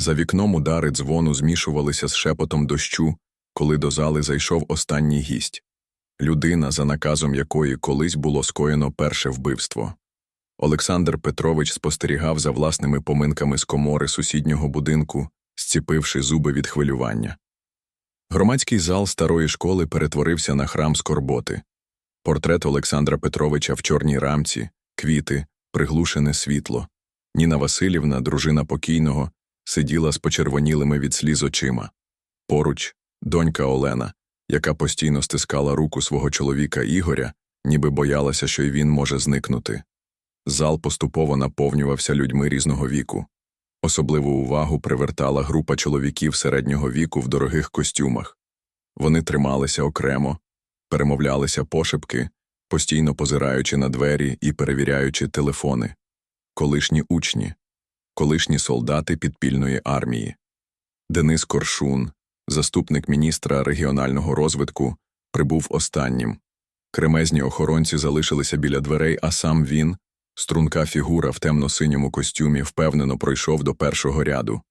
За вікном удари дзвону змішувалися з шепотом дощу, коли до зали зайшов останній гість людина, за наказом якої колись було скоєно перше вбивство. Олександр Петрович спостерігав за власними поминками з комори сусіднього будинку, зціпивши зуби від хвилювання. Громадський зал старої школи перетворився на храм скорботи. Портрет Олександра Петровича в чорній рамці, квіти, приглушене світло. Ніна Васильівна, дружина покійного, сиділа з почервонілими від сліз очима. Поруч донька Олена, яка постійно стискала руку свого чоловіка Ігоря, ніби боялася, що й він може зникнути. Зал поступово наповнювався людьми різного віку. Особливу увагу привертала група чоловіків середнього віку в дорогих костюмах. Вони трималися окремо, перемовлялися пошепки, постійно позираючи на двері і перевіряючи телефони. Колишні учні, колишні солдати підпільної армії. Денис Коршун, заступник міністра регіонального розвитку, прибув останнім. Кремезні охоронці залишилися біля дверей, а сам він, струнка фігура в темно-синьому костюмі, впевнено пройшов до першого ряду.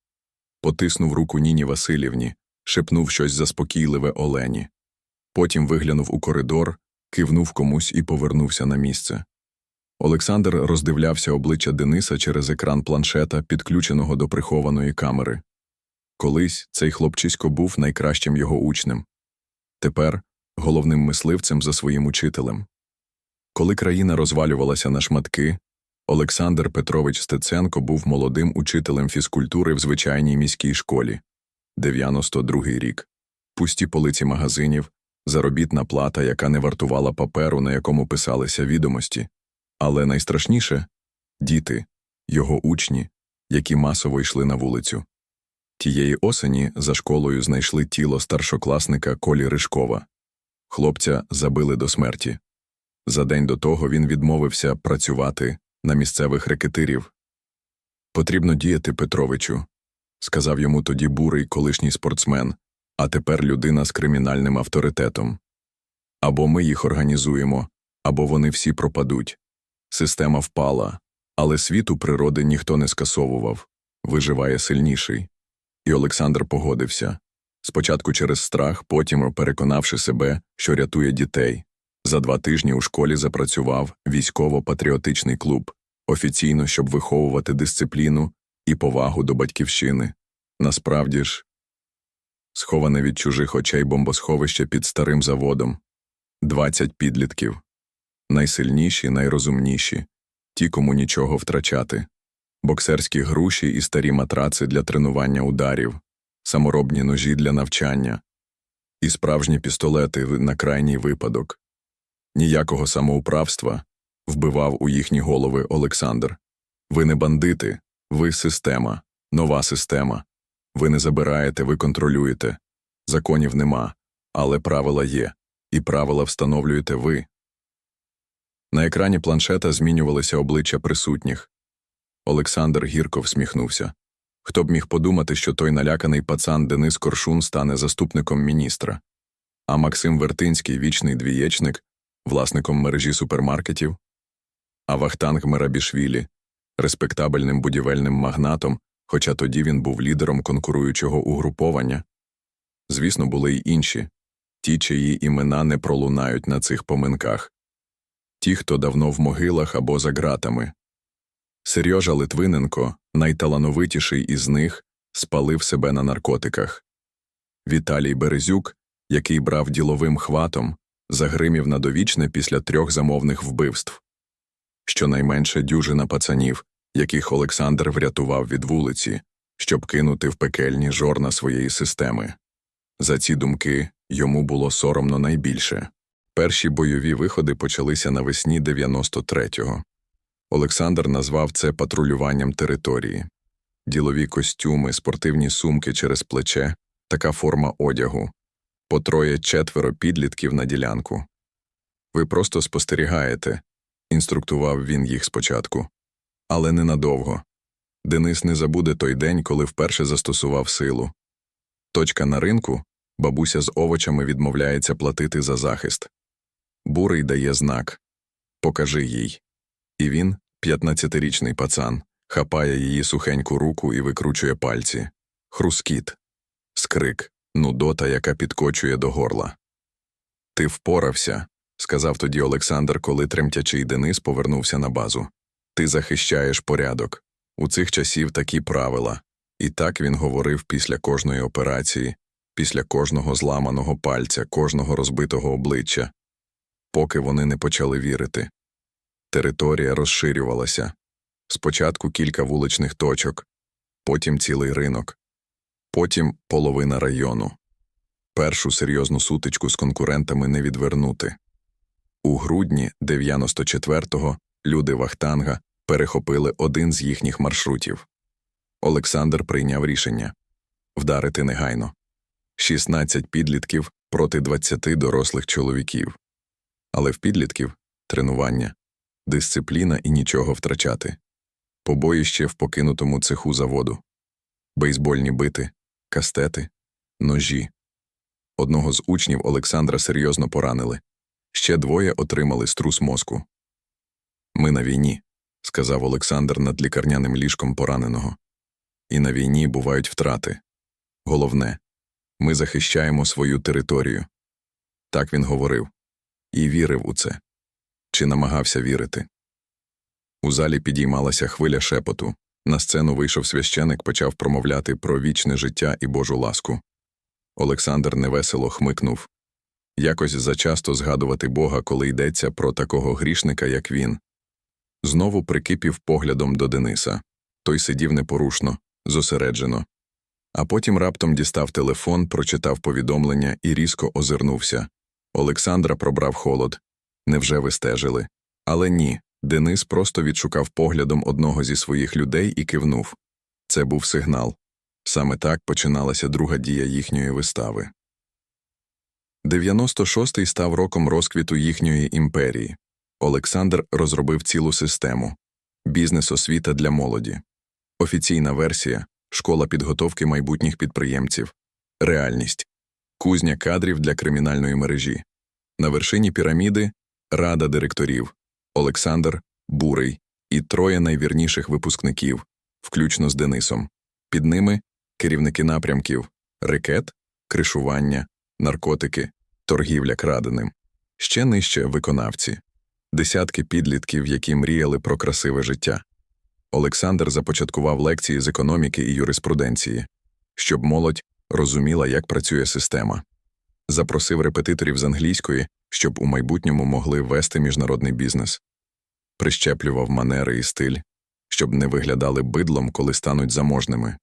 Потиснув руку Ніні Васильівні, шепнув щось заспокійливе Олені. Потім виглянув у коридор, кивнув комусь і повернувся на місце. Олександр роздивлявся обличчя Дениса через екран планшета, підключеного до прихованої камери. Колись цей хлопчисько був найкращим його учнем. Тепер головним мисливцем за своїм учителем. Коли країна розвалювалася на шматки, Олександр Петрович Стеценко був молодим учителем фізкультури в звичайній міській школі. 92-й рік. Пусті полиці магазинів, заробітна плата, яка не вартувала паперу, на якому писалися відомості. Але найстрашніше діти, його учні, які масово йшли на вулицю. Тієї осені за школою знайшли тіло старшокласника Колі Ришкова. Хлопця забили до смерті. За день до того він відмовився працювати на місцевих рекетирів. Потрібно діяти Петровичу, сказав йому тоді бурий колишній спортсмен, а тепер людина з кримінальним авторитетом. Або ми їх організуємо, або вони всі пропадуть. Система впала, але світу природи ніхто не скасовував виживає сильніший. І Олександр погодився спочатку через страх, потім переконавши себе, що рятує дітей. За два тижні у школі запрацював військово-патріотичний клуб, офіційно, щоб виховувати дисципліну і повагу до батьківщини. Насправді ж, сховане від чужих очей бомбосховище під старим заводом, 20 підлітків, найсильніші, найрозумніші, ті, кому нічого втрачати, боксерські груші і старі матраци для тренування ударів, саморобні ножі для навчання, і справжні пістолети на крайній випадок. Ніякого самоуправства вбивав у їхні голови Олександр. Ви не бандити, ви система, нова система. Ви не забираєте, ви контролюєте. Законів нема, але правила є, і правила встановлюєте ви. На екрані планшета змінювалися обличчя присутніх. Олександр гірко всміхнувся. Хто б міг подумати, що той наляканий пацан Денис Коршун стане заступником міністра, а Максим Вертинський, вічний двієчник, власником мережі супермаркетів, а Вахтанг Мерабішвілі, респектабельним будівельним магнатом, хоча тоді він був лідером конкуруючого угруповання. Звісно, були й інші ті, чиї імена не пролунають на цих поминках, ті, хто давно в могилах або за ґратами. Серйожа Литвиненко, найталановитіший із них, спалив себе на наркотиках. Віталій Березюк, який брав діловим хватом, загримів на довічне після трьох замовних вбивств. Щонайменше дюжина пацанів, яких Олександр врятував від вулиці, щоб кинути в пекельні жорна своєї системи. За ці думки йому було соромно найбільше. Перші бойові виходи почалися навесні 93-го. Олександр назвав це патрулюванням території. Ділові костюми, спортивні сумки через плече, така форма одягу, по троє четверо підлітків на ділянку. Ви просто спостерігаєте, інструктував він їх спочатку. Але ненадовго. Денис не забуде той день, коли вперше застосував силу. Точка на ринку бабуся з овочами відмовляється платити за захист. Бурий дає знак Покажи їй. І він, 15-річний пацан, хапає її сухеньку руку і викручує пальці. хрускіт, скрик, нудота, яка підкочує до горла. Ти впорався, сказав тоді Олександр, коли тремтячий Денис повернувся на базу. Ти захищаєш порядок. У цих часів такі правила. І так він говорив після кожної операції, після кожного зламаного пальця, кожного розбитого обличчя, поки вони не почали вірити. Територія розширювалася. Спочатку кілька вуличних точок, потім цілий ринок, потім половина району. Першу серйозну сутичку з конкурентами не відвернути. У грудні 94-го люди Вахтанга перехопили один з їхніх маршрутів. Олександр прийняв рішення вдарити негайно 16 підлітків проти 20 дорослих чоловіків. Але в підлітків тренування, дисципліна і нічого втрачати. Побоїще в покинутому цеху заводу, бейсбольні бити, кастети, ножі. Одного з учнів Олександра серйозно поранили. Ще двоє отримали струс мозку. Ми на війні, сказав Олександр над лікарняним ліжком пораненого. І на війні бувають втрати. Головне ми захищаємо свою територію. Так він говорив і вірив у це. Чи намагався вірити. У залі підіймалася хвиля шепоту. На сцену вийшов священик, почав промовляти про вічне життя і Божу ласку. Олександр невесело хмикнув. Якось зачасто згадувати Бога, коли йдеться про такого грішника, як він. Знову прикипів поглядом до Дениса. Той сидів непорушно, зосереджено. А потім раптом дістав телефон, прочитав повідомлення і різко озирнувся. Олександра пробрав холод. Невже ви стежили? Але ні. Денис просто відшукав поглядом одного зі своїх людей і кивнув. Це був сигнал. Саме так починалася друга дія їхньої вистави. 96-й став роком розквіту їхньої імперії. Олександр розробив цілу систему бізнес-освіта для молоді. Офіційна версія школа підготовки майбутніх підприємців, реальність, кузня кадрів для кримінальної мережі. На вершині піраміди рада директорів Олександр, Бурий і троє найвірніших випускників, включно з Денисом. Під ними керівники напрямків рекет, кришування, наркотики, торгівля краденим. Ще нижче виконавці, десятки підлітків, які мріяли про красиве життя. Олександр започаткував лекції з економіки і юриспруденції, щоб молодь розуміла, як працює система. Запросив репетиторів з англійської, щоб у майбутньому могли вести міжнародний бізнес, прищеплював манери і стиль, щоб не виглядали бидлом, коли стануть заможними,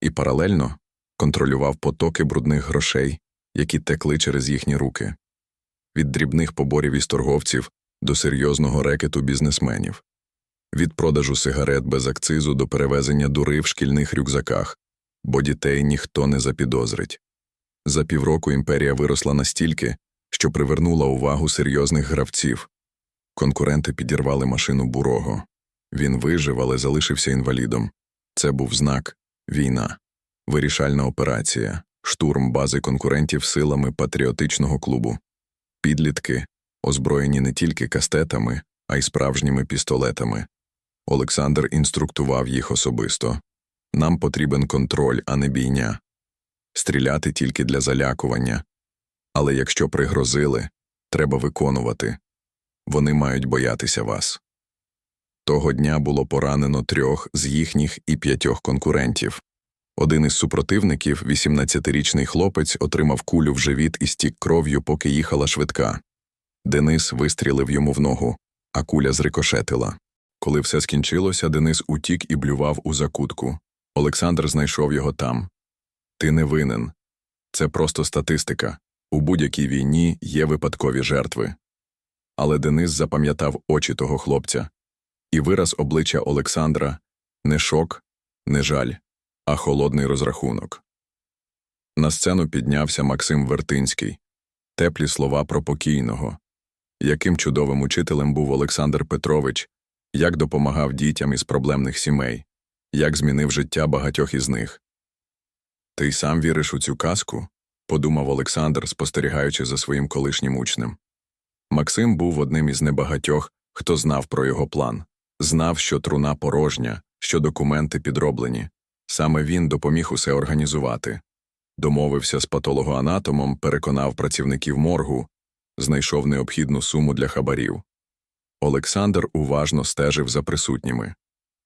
і паралельно контролював потоки брудних грошей, які текли через їхні руки, від дрібних поборів із торговців до серйозного рекету бізнесменів. Від продажу сигарет без акцизу до перевезення дури в шкільних рюкзаках, бо дітей ніхто не запідозрить. За півроку імперія виросла настільки, що привернула увагу серйозних гравців. Конкуренти підірвали машину бурого. Він вижив, але залишився інвалідом. Це був знак війна, вирішальна операція, штурм бази конкурентів силами патріотичного клубу. Підлітки, озброєні не тільки кастетами, а й справжніми пістолетами. Олександр інструктував їх особисто нам потрібен контроль, а не бійня. Стріляти тільки для залякування. Але якщо пригрозили, треба виконувати. Вони мають боятися вас. Того дня було поранено трьох з їхніх і п'ятьох конкурентів. Один із супротивників, 18-річний хлопець, отримав кулю в живіт і стік кров'ю, поки їхала швидка. Денис вистрілив йому в ногу, а куля зрикошетила. Коли все скінчилося, Денис утік і блював у закутку. Олександр знайшов його там. Ти не винен. Це просто статистика. У будь-якій війні є випадкові жертви. Але Денис запам'ятав очі того хлопця, і вираз обличчя Олександра не шок, не жаль, а холодний розрахунок. На сцену піднявся Максим Вертинський. Теплі слова про покійного. Яким чудовим учителем був Олександр Петрович, як допомагав дітям із проблемних сімей, як змінив життя багатьох із них. Ти сам віриш у цю казку? подумав Олександр, спостерігаючи за своїм колишнім учнем. Максим був одним із небагатьох, хто знав про його план, знав, що труна порожня, що документи підроблені, Саме він допоміг усе організувати. Домовився з патологоанатомом, переконав працівників моргу, знайшов необхідну суму для хабарів. Олександр уважно стежив за присутніми.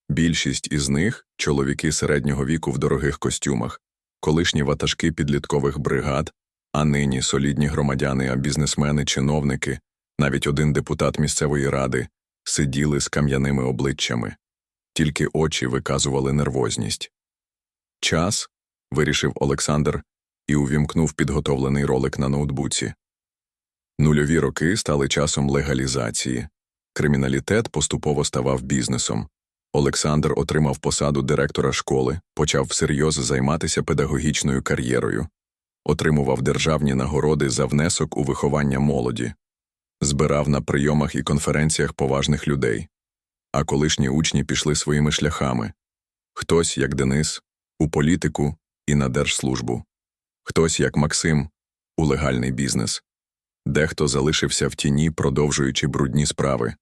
Більшість із них чоловіки середнього віку в дорогих костюмах, колишні ватажки підліткових бригад, а нині солідні громадяни, а бізнесмени, чиновники, навіть один депутат місцевої ради, сиділи з кам'яними обличчями. Тільки очі виказували нервозність. Час, вирішив Олександр і увімкнув підготовлений ролик на ноутбуці. Нульові роки стали часом легалізації. Криміналітет поступово ставав бізнесом. Олександр отримав посаду директора школи, почав всерйоз займатися педагогічною кар'єрою, отримував державні нагороди за внесок у виховання молоді, збирав на прийомах і конференціях поважних людей. А колишні учні пішли своїми шляхами. Хтось, як Денис, у політику і на держслужбу, хтось, як Максим, у легальний бізнес, дехто залишився в тіні, продовжуючи брудні справи,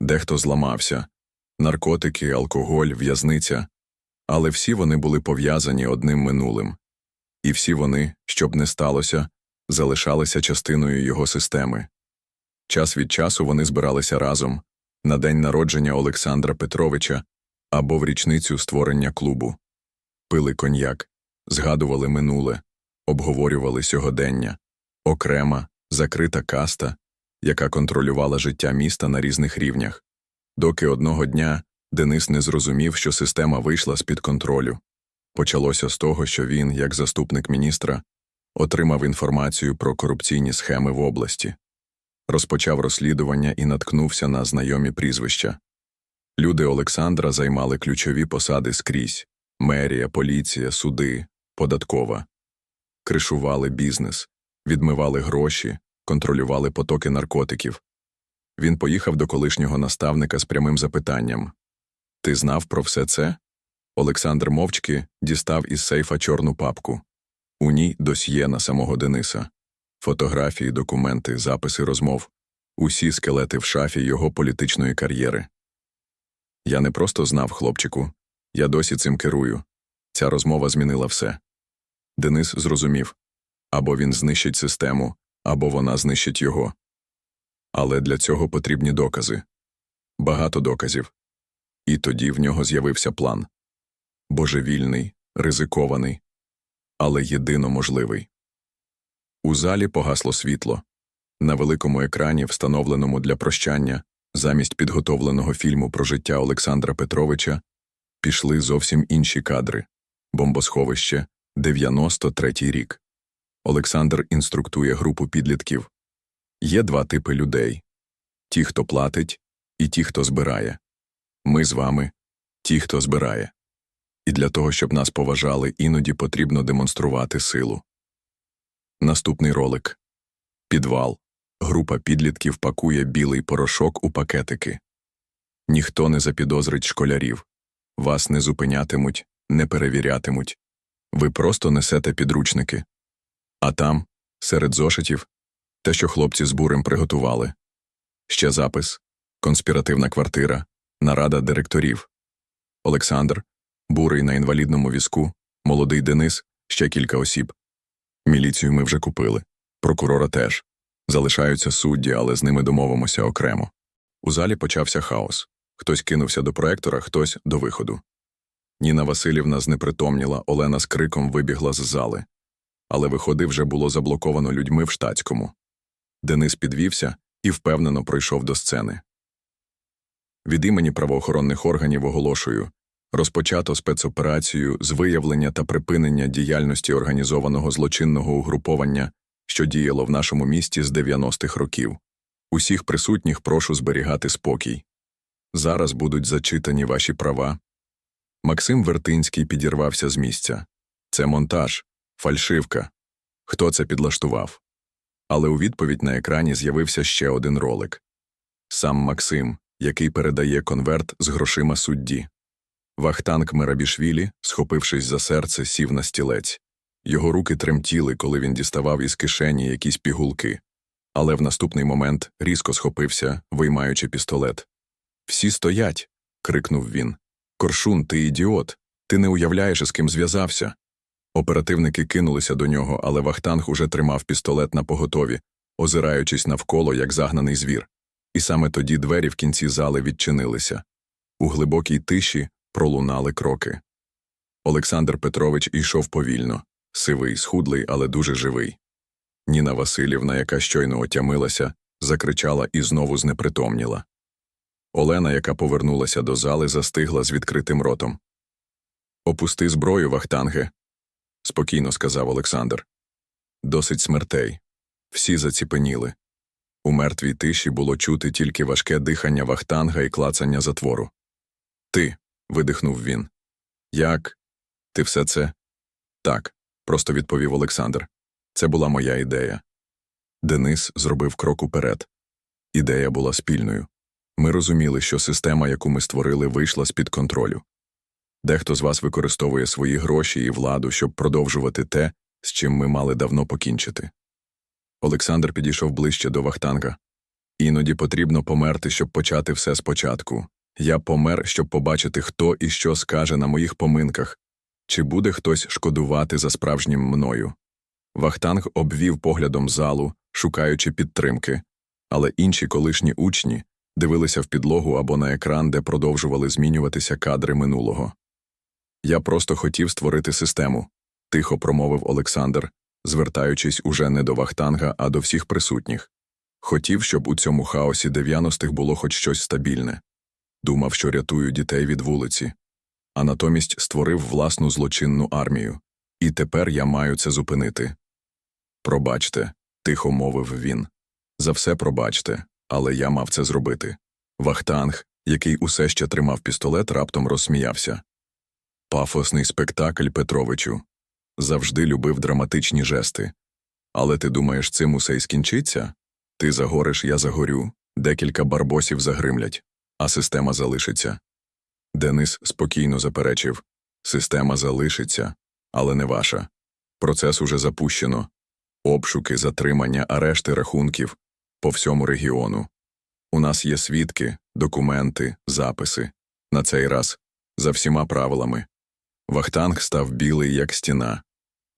дехто зламався наркотики, алкоголь, в'язниця, але всі вони були пов'язані одним минулим, і всі вони, щоб не сталося, залишалися частиною його системи. Час від часу вони збиралися разом на день народження Олександра Петровича або в річницю створення клубу, пили коньяк, згадували минуле, обговорювали сьогодення, окрема, закрита каста, яка контролювала життя міста на різних рівнях доки одного дня Денис не зрозумів, що система вийшла з-під контролю. Почалося з того, що він, як заступник міністра, отримав інформацію про корупційні схеми в області, розпочав розслідування і наткнувся на знайомі прізвища. Люди Олександра займали ключові посади скрізь мерія, поліція, суди, податкова, кришували бізнес, відмивали гроші, контролювали потоки наркотиків. Він поїхав до колишнього наставника з прямим запитанням Ти знав про все це? Олександр мовчки дістав із сейфа чорну папку. У ній досьє на самого Дениса, фотографії, документи, записи розмов, усі скелети в шафі його політичної кар'єри. Я не просто знав, хлопчику, я досі цим керую. Ця розмова змінила все. Денис зрозумів або він знищить систему, або вона знищить його. Але для цього потрібні докази багато доказів. І тоді в нього з'явився план божевільний, ризикований, але єдино можливий. У залі погасло світло. На великому екрані, встановленому для прощання, замість підготовленого фільму про життя Олександра Петровича, пішли зовсім інші кадри бомбосховище, 93-й рік. Олександр інструктує групу підлітків. Є два типи людей ті, хто платить, і ті, хто збирає. Ми з вами ті, хто збирає. І для того, щоб нас поважали, іноді потрібно демонструвати силу. Наступний ролик Підвал. Група підлітків пакує білий порошок у пакетики. Ніхто не запідозрить школярів. Вас не зупинятимуть, не перевірятимуть. Ви просто несете підручники. А там, серед зошитів, те, що хлопці з бурем приготували. Ще запис конспіративна квартира, нарада директорів. Олександр, бурий на інвалідному візку, молодий Денис, ще кілька осіб. Міліцію ми вже купили, прокурора теж. Залишаються судді, але з ними домовимося окремо. У залі почався хаос. Хтось кинувся до проектора, хтось до виходу. Ніна Васильівна знепритомніла, Олена з криком вибігла з зали. Але виходи вже було заблоковано людьми в штатському. Денис підвівся і впевнено пройшов до сцени. Від імені правоохоронних органів оголошую розпочато спецоперацію з виявлення та припинення діяльності організованого злочинного угруповання, що діяло в нашому місті з 90-х років. Усіх присутніх прошу зберігати спокій. Зараз будуть зачитані ваші права. Максим Вертинський підірвався з місця. Це монтаж, фальшивка. Хто це підлаштував? Але у відповідь на екрані з'явився ще один ролик сам Максим, який передає конверт з грошима судді. Вахтанг Мерабішвілі, схопившись за серце, сів на стілець. Його руки тремтіли, коли він діставав із кишені якісь пігулки, але в наступний момент різко схопився, виймаючи пістолет. Всі стоять. крикнув він. Коршун, ти ідіот. Ти не уявляєш, з ким зв'язався. Оперативники кинулися до нього, але Вахтанг уже тримав пістолет на поготові, озираючись навколо, як загнаний звір. І саме тоді двері в кінці зали відчинилися. У глибокій тиші пролунали кроки. Олександр Петрович йшов повільно, сивий, схудлий, але дуже живий. Ніна Васильівна, яка щойно отямилася, закричала і знову знепритомніла. Олена, яка повернулася до зали, застигла з відкритим ротом. Опусти зброю, Вахтанге, спокійно сказав Олександр. Досить смертей. Всі заціпеніли. У мертвій тиші було чути тільки важке дихання Вахтанга і клацання затвору. Ти. видихнув він. Як? Ти все це? Так, просто відповів Олександр. Це була моя ідея. Денис зробив крок уперед. Ідея була спільною. Ми розуміли, що система, яку ми створили, вийшла з-під контролю. Дехто з вас використовує свої гроші і владу, щоб продовжувати те, з чим ми мали давно покінчити. Олександр підійшов ближче до Вахтанга. Іноді потрібно померти, щоб почати все спочатку. Я помер, щоб побачити, хто і що скаже на моїх поминках, чи буде хтось шкодувати за справжнім мною. Вахтанг обвів поглядом залу, шукаючи підтримки, але інші колишні учні дивилися в підлогу або на екран, де продовжували змінюватися кадри минулого. Я просто хотів створити систему, тихо промовив Олександр, звертаючись уже не до Вахтанга, а до всіх присутніх. Хотів, щоб у цьому хаосі 90-х було хоч щось стабільне. Думав, що рятую дітей від вулиці, а натомість створив власну злочинну армію. І тепер я маю це зупинити. Пробачте, тихо мовив він. За все пробачте, але я мав це зробити. Вахтанг, який усе ще тримав пістолет, раптом розсміявся. Пафосний спектакль Петровичу. Завжди любив драматичні жести. Але ти думаєш, цим усе й скінчиться? Ти загориш, я загорю, декілька барбосів загримлять, а система залишиться. Денис спокійно заперечив система залишиться, але не ваша. Процес уже запущено. Обшуки, затримання, арешти рахунків по всьому регіону. У нас є свідки, документи, записи. На цей раз за всіма правилами. Вахтанг став білий, як стіна.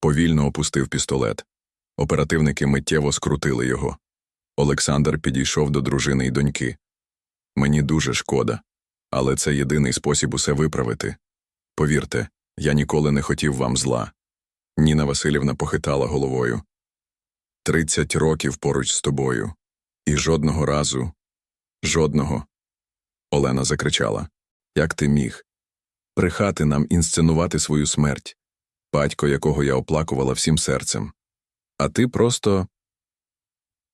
Повільно опустив пістолет. Оперативники миттєво скрутили його. Олександр підійшов до дружини й доньки. Мені дуже шкода, але це єдиний спосіб усе виправити. Повірте, я ніколи не хотів вам зла. Ніна Васильівна похитала головою. Тридцять років поруч з тобою. І жодного разу. Жодного. Олена закричала. Як ти міг? Прихати нам інсценувати свою смерть, батько якого я оплакувала всім серцем. А ти просто.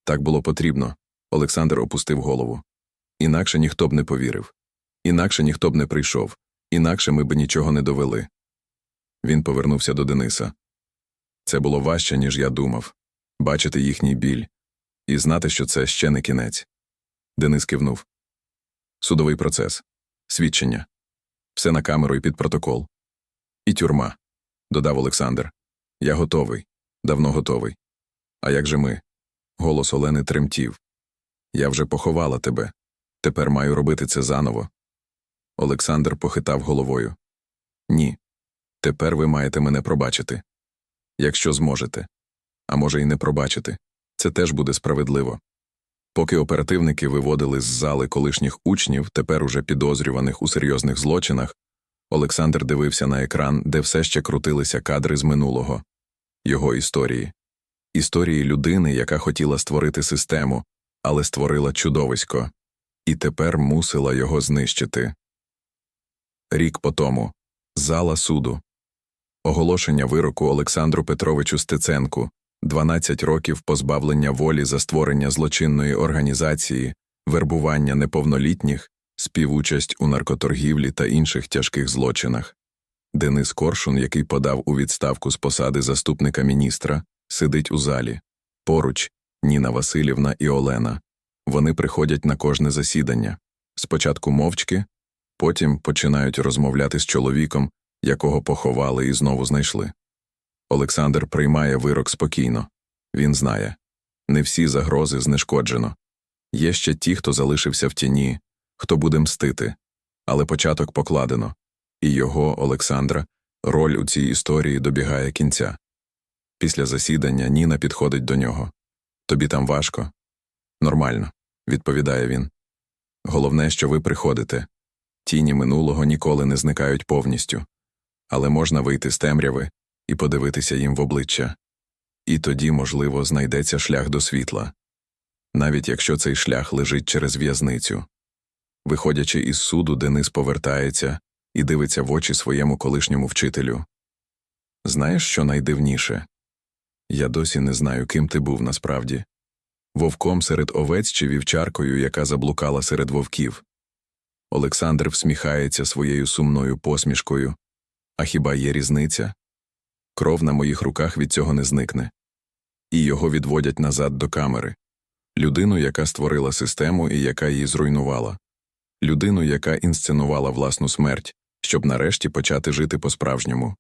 Так було потрібно. Олександр опустив голову. Інакше ніхто б не повірив. Інакше ніхто б не прийшов, інакше ми б нічого не довели. Він повернувся до Дениса. Це було важче, ніж я думав бачити їхній біль і знати, що це ще не кінець. Денис кивнув. Судовий процес, свідчення, все на камеру і під протокол. І тюрма, додав Олександр. Я готовий, давно готовий. А як же ми? Голос Олени тремтів. Я вже поховала тебе. Тепер маю робити це заново. Олександр похитав головою. Ні. Тепер ви маєте мене пробачити. Якщо зможете. А може, й не пробачити. Це теж буде справедливо. Поки оперативники виводили з зали колишніх учнів, тепер уже підозрюваних у серйозних злочинах, Олександр дивився на екран, де все ще крутилися кадри з минулого, його історії, історії людини, яка хотіла створити систему, але створила чудовисько, і тепер мусила його знищити. Рік по тому зала суду. Оголошення вироку Олександру Петровичу Стеценку 12 років позбавлення волі за створення злочинної організації, вербування неповнолітніх, співучасть у наркоторгівлі та інших тяжких злочинах. Денис Коршун, який подав у відставку з посади заступника міністра, сидить у залі. Поруч Ніна Васильівна і Олена. Вони приходять на кожне засідання. Спочатку мовчки, потім починають розмовляти з чоловіком, якого поховали і знову знайшли. Олександр приймає вирок спокійно. Він знає не всі загрози знешкоджено. Є ще ті, хто залишився в тіні, хто буде мстити, але початок покладено. І його, Олександра, роль у цій історії добігає кінця. Після засідання Ніна підходить до нього. Тобі там важко? Нормально, відповідає він. Головне, що ви приходите. Тіні минулого ніколи не зникають повністю, але можна вийти з темряви і подивитися їм в обличчя. І тоді, можливо, знайдеться шлях до світла, навіть якщо цей шлях лежить через в'язницю. Виходячи із суду, Денис повертається і дивиться в очі своєму колишньому вчителю. Знаєш, що найдивніше? Я досі не знаю, ким ти був насправді вовком серед овець чи вівчаркою, яка заблукала серед вовків. Олександр всміхається своєю сумною посмішкою. А хіба є різниця? Кров на моїх руках від цього не зникне. І його відводять назад до камери. Людину, яка створила систему і яка її зруйнувала. Людину, яка інсценувала власну смерть, щоб нарешті почати жити по-справжньому.